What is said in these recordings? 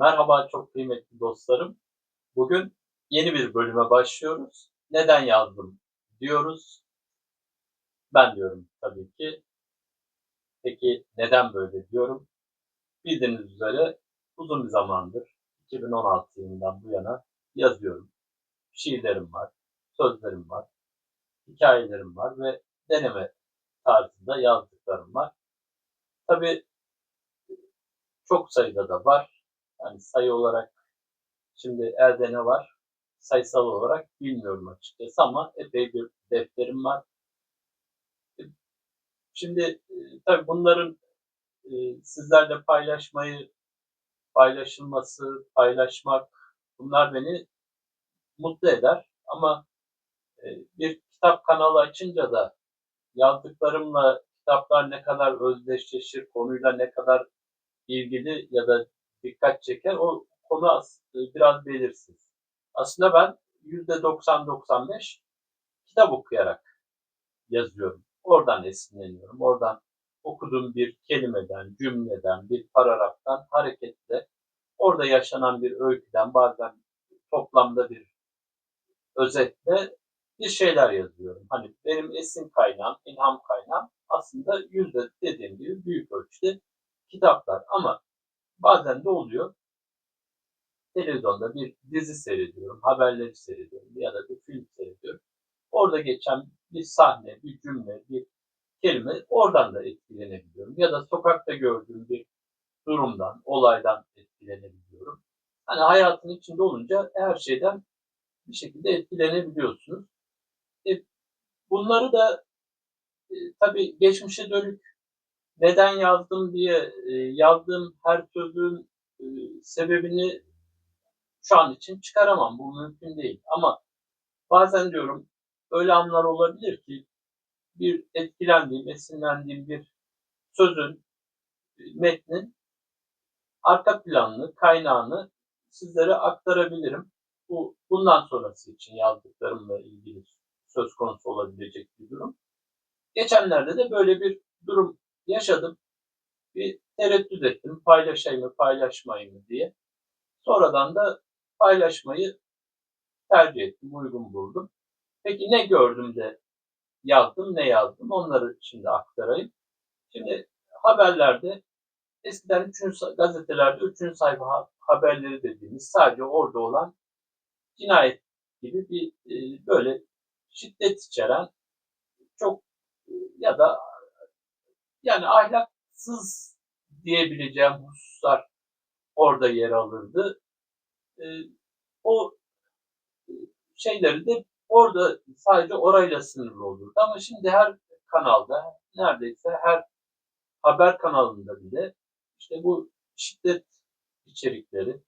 Merhaba çok kıymetli dostlarım. Bugün yeni bir bölüme başlıyoruz. Neden yazdım diyoruz. Ben diyorum tabii ki. Peki neden böyle diyorum? Bildiğiniz üzere uzun bir zamandır 2016 yılından bu yana yazıyorum. Şiirlerim var, sözlerim var, hikayelerim var ve deneme tarzında yazdıklarım var. Tabii çok sayıda da var. Yani sayı olarak şimdi elde ne var? Sayısal olarak bilmiyorum açıkçası ama epey bir defterim var. Şimdi e, tabii bunların e, sizlerle paylaşmayı, paylaşılması, paylaşmak bunlar beni mutlu eder. Ama e, bir kitap kanalı açınca da yazdıklarımla kitaplar ne kadar özdeşleşir, konuyla ne kadar ilgili ya da dikkat çeker o konu biraz belirsiz. Aslında ben %90-95 kitap okuyarak yazıyorum. Oradan esinleniyorum. Oradan okuduğum bir kelimeden, cümleden, bir paragraftan hareketle orada yaşanan bir öyküden bazen toplamda bir özetle bir şeyler yazıyorum. Hani benim esin kaynağım, ilham kaynağım aslında yüzde dediğim gibi büyük ölçüde kitaplar ama bazen de oluyor. Televizyonda bir dizi seyrediyorum, haberleri seyrediyorum ya da bir film seyrediyorum. Orada geçen bir sahne, bir cümle, bir kelime oradan da etkilenebiliyorum. Ya da sokakta gördüğüm bir durumdan, olaydan etkilenebiliyorum. Hani hayatın içinde olunca her şeyden bir şekilde etkilenebiliyorsunuz. E, bunları da e, tabii geçmişe dönük neden yazdım diye e, yazdığım her sözün e, sebebini şu an için çıkaramam. Bu mümkün değil. Ama bazen diyorum öyle anlar olabilir ki bir etkilendiğim, esinlendiğim bir sözün, e, metnin arka planını, kaynağını sizlere aktarabilirim. Bu bundan sonrası için yazdıklarımla ilgili söz konusu olabilecek bir durum. Geçenlerde de böyle bir durum yaşadım. Bir tereddüt ettim. Paylaşayım mı, paylaşmayayım mı diye. Sonradan da paylaşmayı tercih ettim, uygun buldum. Peki ne gördüm de yazdım, ne yazdım onları şimdi aktarayım. Şimdi haberlerde eskiden 3. gazetelerde 3. sayfa haberleri dediğimiz sadece orada olan cinayet gibi bir e, böyle şiddet içeren çok e, ya da yani ahlaksız diyebileceğim hususlar orada yer alırdı. E, o şeyleri de orada sadece orayla sınırlı olurdu. Ama şimdi her kanalda, neredeyse her haber kanalında bile işte bu şiddet içerikleri,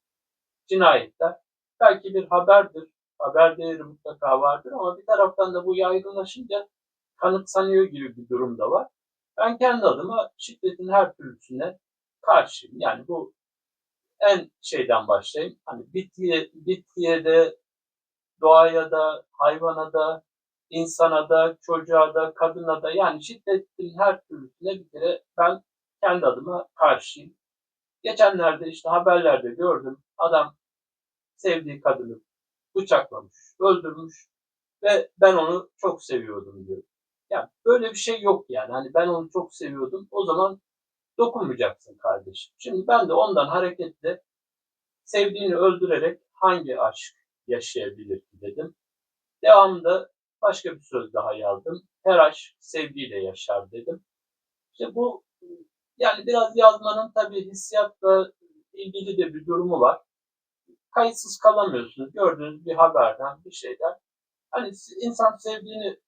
cinayetler belki bir haberdir, haber değeri mutlaka vardır ama bir taraftan da bu yaygınlaşınca kanıtsanıyor gibi bir durum da var. Ben kendi adıma şiddetin her türlüsüne karşıyım. Yani bu en şeyden başlayayım. Hani bitkiye, bitkiye de, doğaya da, hayvana da, insana da, çocuğa da, kadına da yani şiddetin her türlüsüne bir kere ben kendi adıma karşıyım. Geçenlerde işte haberlerde gördüm. Adam sevdiği kadını bıçaklamış, öldürmüş ve ben onu çok seviyordum diyor. Böyle bir şey yok yani. Hani ben onu çok seviyordum. O zaman dokunmayacaksın kardeşim. Şimdi ben de ondan hareketle sevdiğini öldürerek hangi aşk yaşayabilir ki dedim. Devamında başka bir söz daha yazdım. Her aşk sevgiyle yaşar dedim. İşte bu yani biraz yazmanın tabii hissiyatla ilgili de bir durumu var. Kayıtsız kalamıyorsunuz. Gördüğünüz bir haberden, bir şeyden. Hani insan sevdiğini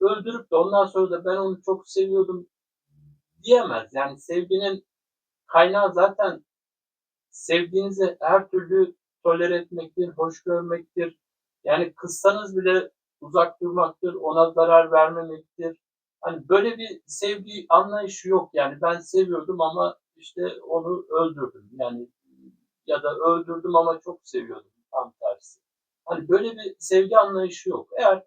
öldürüp de ondan sonra da ben onu çok seviyordum diyemez. Yani sevginin kaynağı zaten sevdiğinizi her türlü toler etmektir, hoş görmektir. Yani kızsanız bile uzak durmaktır, ona zarar vermemektir. Hani böyle bir sevgi anlayışı yok. Yani ben seviyordum ama işte onu öldürdüm. Yani ya da öldürdüm ama çok seviyordum. Tam tersi. Hani böyle bir sevgi anlayışı yok. Eğer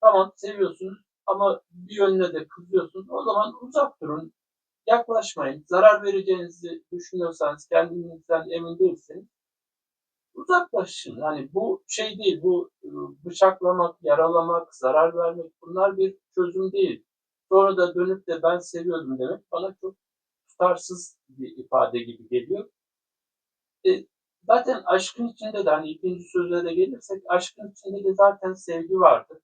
tamam seviyorsunuz ama bir yönüne de kızıyorsunuz o zaman uzak durun. yaklaşmayın. Zarar vereceğinizi düşünüyorsanız, kendinizden emin değilseniz uzaklaşın. Yani bu şey değil, bu e, bıçaklamak, yaralamak, zarar vermek bunlar bir çözüm değil. Sonra da dönüp de ben seviyordum demek bana çok tutarsız bir ifade gibi geliyor. E, zaten aşkın içinde de hani ikinci söze de gelirsek aşkın içinde de zaten sevgi vardır.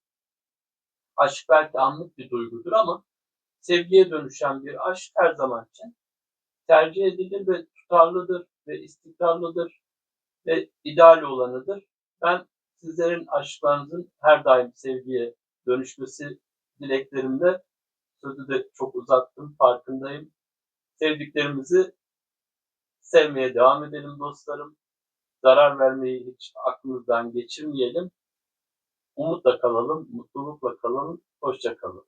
Aşk belki anlık bir duygudur ama sevgiye dönüşen bir aşk her zaman için tercih edilir ve tutarlıdır ve istikrarlıdır ve ideal olanıdır. Ben sizlerin aşklarınızın her daim sevgiye dönüşmesi dileklerimde sözü de çok uzattım farkındayım. Sevdiklerimizi sevmeye devam edelim dostlarım. Zarar vermeyi hiç aklımızdan geçirmeyelim. Umutla kalalım, mutlulukla kalalım, hoşça kalın.